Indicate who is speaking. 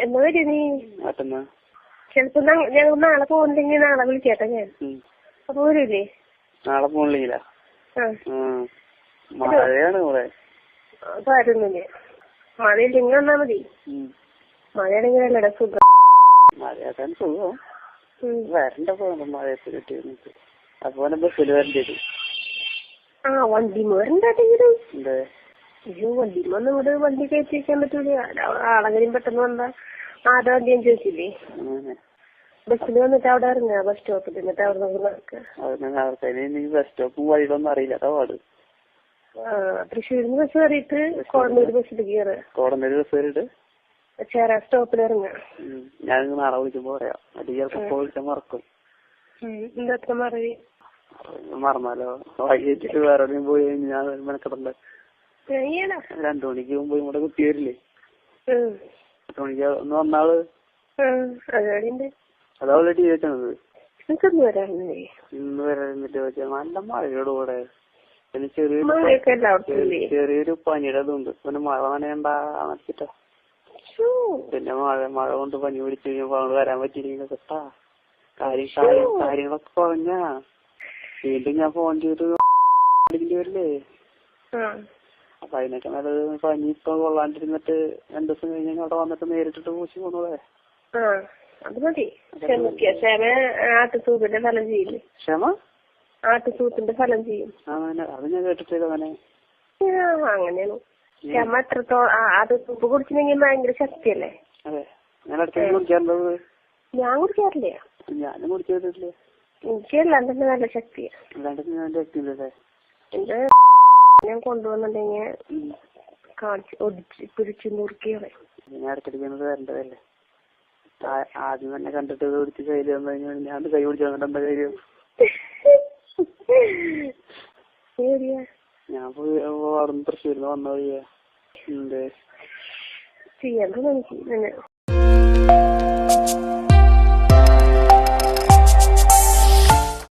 Speaker 1: എന്നാ വരും നീ? ചിലപ്പോ ഞങ്ങൾ നാളെ പോകുന്നില്ലെങ്കിൽ നാളെ വിളിക്കട്ടെ ഞാൻ. അപ്പൊ വരൂലേ?
Speaker 2: നാളെ പോണില്ല മഴയാണ് ഇവിടെ.
Speaker 1: മഴയില്ലെങ്കിൽ വന്നാ മതി. മഴയാണെങ്കിൽ അല്ലടാ സുഖം.
Speaker 2: മഴയാക്കാൻ സുഖം. വരണ്ട പോകണം മഴയത്ത് കിട്ടിയിരുന്നിട്ട് അപ്പൊ ബസ്സിൽ വരേണ്ടി
Speaker 1: ആ വണ്ടി
Speaker 2: എന്തേ?
Speaker 1: അയ്യോ വണ്ടിമ ഇങ്ങട് വണ്ടി കയറ്റി വെക്കാൻ പറ്റൂല ആളെങ്കിലും പെട്ടെന്ന് വന്നാ ആരുടെ വണ്ടിയും ചോദിച്ചില്ലേ? ബസ്സിൽ വന്നിട്ട് അവിടെ ഇറങ്ങുക ബസ് സ്റ്റോപ്പിൽ എന്നിട്ട് അവിടെ നമുക്ക്
Speaker 2: ഇനി ബസ് സ്റ്റോപ്പും വഴിയിലൊന്നും അറിയില്ല അതാ പാട്.
Speaker 1: നിന്ന് ബസ് കയറിയിട്ട് കോടന്നൂർ ബസ്സിൽ കയറുക
Speaker 2: കോടന്നൊരു ബസ് കയറിയിട്ട്
Speaker 1: ചേരാ സ്റ്റോപ്പിൽ ഇറങ്ങുക.
Speaker 2: ഉം. ഞാൻ നാളെ വിളിക്കുമ്പോ പറയാം. അത് ചിലപ്പോ വിളിച്ചാൽ മറക്കും.
Speaker 1: എന്താ മറവി?
Speaker 2: മറന്നാലോ? വൈകിട്ട് വേറെ പോയി ഞാൻ മെനക്കെടണ്ട
Speaker 1: ഈയടാ
Speaker 2: രണ്ടു മണിക്ക് മുമ്പ് ഇവിടെ കുത്തി വരില്ലേ. പത്ത് മണിക്ക് ഒന്ന്
Speaker 1: വന്നാൾ.
Speaker 2: അതാ ഓൾറെഡി ചോദിച്ചത്
Speaker 1: വരാനില്ലേ?
Speaker 2: ഇന്ന് വരാനിട്ട് നല്ല മഴയോട് കൂടെ പിന്നെ ചെറിയൊരു ചെറിയൊരു പനിയുടെ ഇതുണ്ട്. പിന്നെ മഴ നനയണ്ടാന്നിട്ടാ. പിന്നെ മഴ മഴ കൊണ്ട് പനി പിടിച്ചു കഴിഞ്ഞപ്പോ അവൾ വരാൻ പറ്റിയില്ല കേട്ടാ കാര്യം കാര്യം കാര്യങ്ങളൊക്കെ പറഞ്ഞാ. വീണ്ടും ഞാൻ ഫോൺ ചെയ്ത് വരില്ലേ. അപ്പൊ അതിനൊക്കെ നല്ലത് പനി ഇപ്പൊ കൊള്ളാണ്ടിരുന്നിട്ട് രണ്ടു ദിവസം കഴിഞ്ഞ് അവിടെ വന്നിട്ട് നേരിട്ടിട്ട് പൂശി പോന്നൂടെ.
Speaker 1: ആ അത് മതി. ക്ഷമിക്ക ക്ഷമ ആട്ടുസൂപ്പിന്റെ ഫലം ചെയ്യില്ലേ?
Speaker 2: ക്ഷമ?
Speaker 1: ആട്ടുസൂപ്പിന്റെ ഫലം ചെയ്യും.
Speaker 2: ആ അങ്ങനെ. അത് ഞാൻ കേട്ടിട്ടില്ല അവനെ
Speaker 1: ആ, അങ്ങനെയാണ്. ക്ഷമ എത്രത്തോളം ആ, അത് സൂപ്പ് കുടിച്ചില്ലെങ്കിൽ ഭയങ്കര ശക്തിയല്ലേ?
Speaker 2: അതെ. ഞാൻ
Speaker 1: കുടിക്കാറില്ല.
Speaker 2: ഞാനും
Speaker 1: എനിക്ക് തന്നെ നല്ല ശക്തിയാ.
Speaker 2: അല്ലാണ്ട്
Speaker 1: എന്റെ ഞാൻ കൊണ്ടുവന്നിട്ടുണ്ടെങ്കിൽ കാണിച്ച് ഒടിച്ച് പിടിച്ച് മുറുക്കിയാണ്.
Speaker 2: ഞാൻ ഇടയ്ക്കിടയ്ക്ക് വരേണ്ടതല്ലേ? ആദ്യം തന്നെ കണ്ടിട്ട് പിടിച്ച് കയ്യിൽ വന്നു കഴിഞ്ഞാൽ ഞാൻ കൈ പിടിച്ച് വന്നിട്ട് എന്താ കാര്യം? ഞാൻ അവിടെ നിന്ന് തൃശ്ശൂരിന്ന് വന്ന വഴിയാ. എന്തേ?
Speaker 1: ചെയ്യാൻ